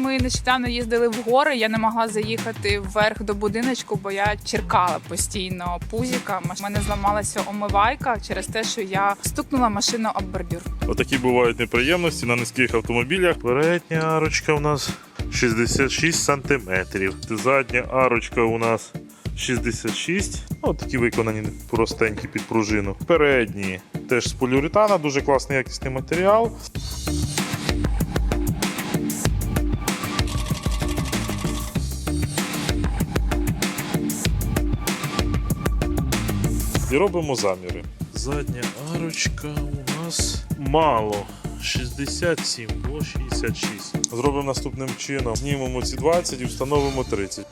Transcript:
нещодавно їздили в гори. Я не могла заїхати вверх до будиночку, бо я черкала постійно пузіка. У мене зламалася омивайка через те, що я стукнула машину об бордюр. Отакі бувають неприємності на низьких автомобілях. Передня арочка у нас 66 сантиметрів. Задня арочка у нас 66. Ну, такі виконані простенькі під пружину. Передні теж з поліуретана, дуже класний якісний матеріал. І робимо заміри. Задня арочка у нас мало. 67, було 66. Зробимо наступним чином. Знімемо ці 20 і встановимо 30.